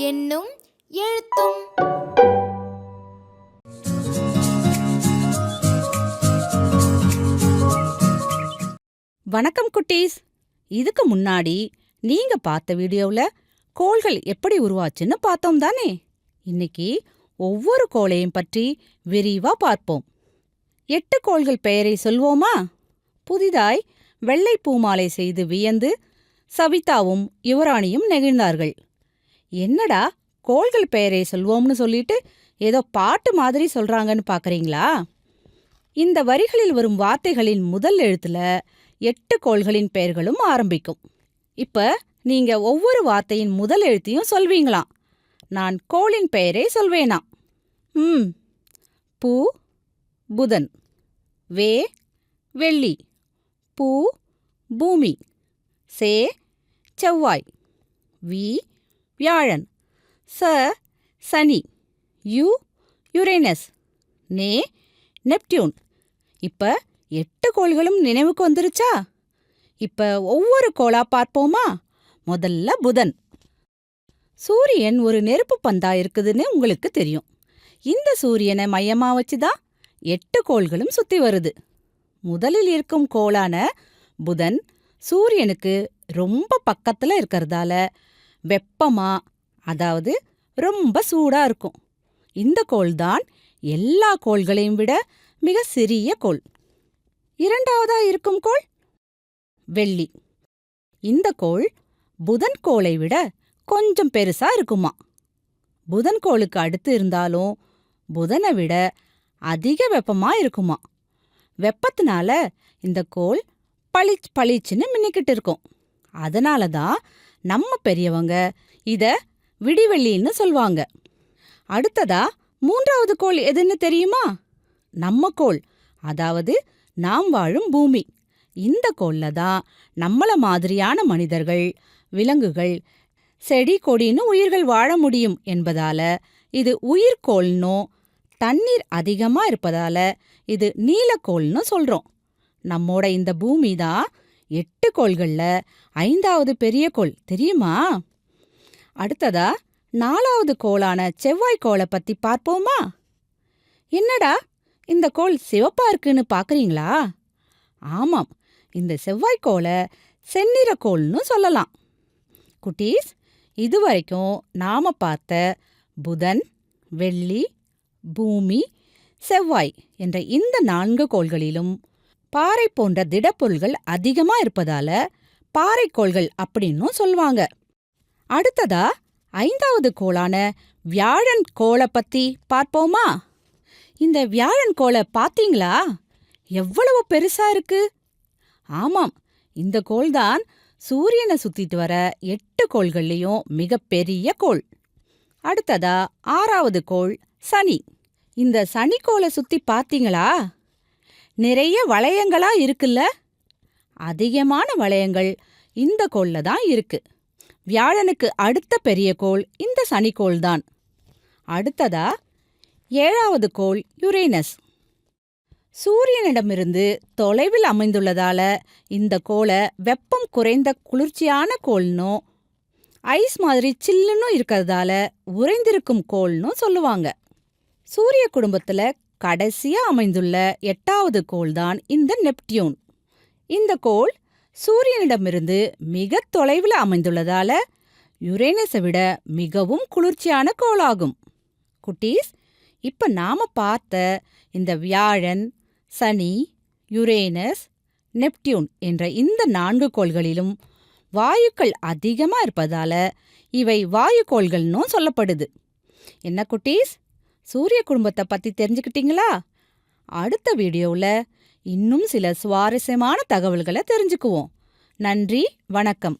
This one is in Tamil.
என்னும் எழுத்தும். வணக்கம் குட்டீஸ். இதுக்கு முன்னாடி நீங்க பார்த்த வீடியோவில் கோள்கள் எப்படி உருவாச்சுன்னு பார்த்தோம் தானே? இன்னைக்கு ஒவ்வொரு கோளையும் பற்றி விரிவா பார்ப்போம். எட்டு கோள்கள் பெயரை சொல்வோமா? புதிதாய் வெள்ளை பூமாலை செய்து வியந்து சவிதாவும் யுவராணியும் நெகிழ்ந்தார்கள். என்னடா கோள்கள் பெயரை சொல்வோம்னு சொல்லிட்டு ஏதோ பாட்டு மாதிரி சொல்றாங்கன்னு பார்க்கறீங்களா இந்த வரிகளில் வரும் வார்த்தைகளின் முதல் எழுத்துல எட்டு கோள்களின் பெயர்களும் ஆரம்பிக்கும். இப்ப நீங்க ஒவ்வொரு வார்த்தையின் முதல் எழுத்தையும் சொல்வீங்களாம். நான் கோளின் பெயரை சொல்வேனா? ம். பூ புதன். வே வெள்ளி. பூ பூமி. சே செவ்வாய். வி வியாழன். ச சனி. யு யுரேனஸ். நே நெப்டியூன். இப்ப எட்டு கோள்களும் நினைவுக்கு வந்துருச்சா? இப்ப ஒவ்வொரு கோளா பார்ப்போமா? முதல்ல புதன். சூரியன் ஒரு நெருப்பு பந்தா இருக்குதுன்னு உங்களுக்கு தெரியும். இந்த சூரியனை மையமா வச்சுதான் எட்டு கோள்களும் சுத்தி வருது. முதலில் இருக்கும் கோளான புதன் சூரியனுக்கு ரொம்ப பக்கத்துல இருக்கறதால வெப்பமா அதாவது ரொம்ப சூடா இருக்கும். இந்த கோள் தான் எல்லா கோள்களையும் விட மிக சிறிய கோள். இரண்டாவதா இருக்கும் கோள்? வெள்ளி. இந்த கோள் புதன் கோளை விட கொஞ்சம் பெருசா இருக்குமா? புதன் கோளுக்கு அடுத்து இருந்தாலும் புதனை விட அதிக வெப்பமா இருக்குமா? வெப்பத்தினால இந்த கோள் பளிச் பளிச்சுன்னு மின்னிக்கிட்டு இருக்கும். அதனால தான் நம்ம பெரியவங்க இத விடிவெள்ளின்னு சொல்வாங்க. அடுத்ததா மூன்றாவது கோள் எதுன்னு தெரியுமா? நம்ம கோள். அதாவது நாம் வாழும் பூமி. இந்த கோல்ல தான் நம்மள மாதிரியான மனிதர்கள் விலங்குகள் செடி கொடின்னு உயிர்கள் வாழ முடியும் என்பதால இது உயிர்கோள்னோ தண்ணீர் அதிகமா இருப்பதால இது நீலக்கோள்னு சொல்றோம். நம்மோட இந்த பூமி தான் எட்டு கோள்கள்ல ஐந்தாவது பெரிய கோள் தெரியுமா? அடுத்ததா நாலாவது கோளான செவ்வாய் கோளை பத்தி பார்ப்போமா? என்னடா இந்த கோள் சிவப்பா இருக்குன்னு பாக்குறீங்களா? ஆமாம் இந்த செவ்வாய் கோளை செந்நிற கோள்னு சொல்லலாம். குட்டீஸ் இதுவரைக்கும் நாம பார்த்த புதன் வெள்ளி பூமி செவ்வாய் என்ற இந்த நான்கு கோள்களிலும் பாறை போன்ற திடப்பொருள்கள் அதிகமா இருப்பதால பாறைக்கோள்கள் அப்படின்னும் சொல்வாங்க அடுத்ததா ஐந்தாவது கோளான வியாழன் கோளை பத்தி பார்ப்போமா? இந்த வியாழன் கோளை பாத்தீங்களா? எவ்வளவு பெருசா இருக்கு? ஆமாம் இந்த கோள் தான் சூரியனை சுத்திட்டு வர எட்டு கோள்கள்லயும் மிகப்பெரிய கோள். அடுத்ததா ஆறாவது கோள் சனி. இந்த சனிக்கோளை சுத்தி பாத்தீங்களா? நிறைய வளையங்களா இருக்குல்ல? அதிகமான வளையங்கள் இந்த கோள்ல தான் இருக்கு. வியாழனுக்கு அடுத்த பெரிய கோள் இந்த சனிக்கோள் தான். அடுத்ததா ஏழாவது கோள் யுரேனஸ். சூரியனிடமிருந்து தொலைவில் அமைந்துள்ளதால இந்த கோளை வெப்பம் குறைந்த குளிர்ச்சியான கோள்னோ ஐஸ் மாதிரி சில்லுன்னு இருக்கிறதால உறைந்திருக்கும் கோள்னு சொல்லுவாங்க. சூரிய குடும்பத்துல கடைசியா அமைந்துள்ள எட்டாவது கோள் தான் இந்த நெப்டியூன். இந்த கோள் சூரியனிடமிருந்து மிக தொலைவில் அமைந்துள்ளதால யுரேனஸை விட மிகவும் குளிர்ச்சியான கோளாகும். குட்டீஸ் இப்ப நாம பார்த்த இந்த வியாழன் சனி யுரேனஸ் நெப்டியூன் என்ற இந்த நான்கு கோள்களிலும் வாயுக்கள் அதிகமா இருப்பதால இவை வாயுக்கோள்கள்னும் சொல்லப்படுது. என்ன குட்டீஸ்? சூரிய குடும்பத்தை பத்தி தெரிஞ்சுக்கிட்டீங்களா? அடுத்த வீடியோவில் இன்னும் சில சுவாரஸ்யமான தகவல்களை தெரிஞ்சுக்குவோம். நன்றி வணக்கம்.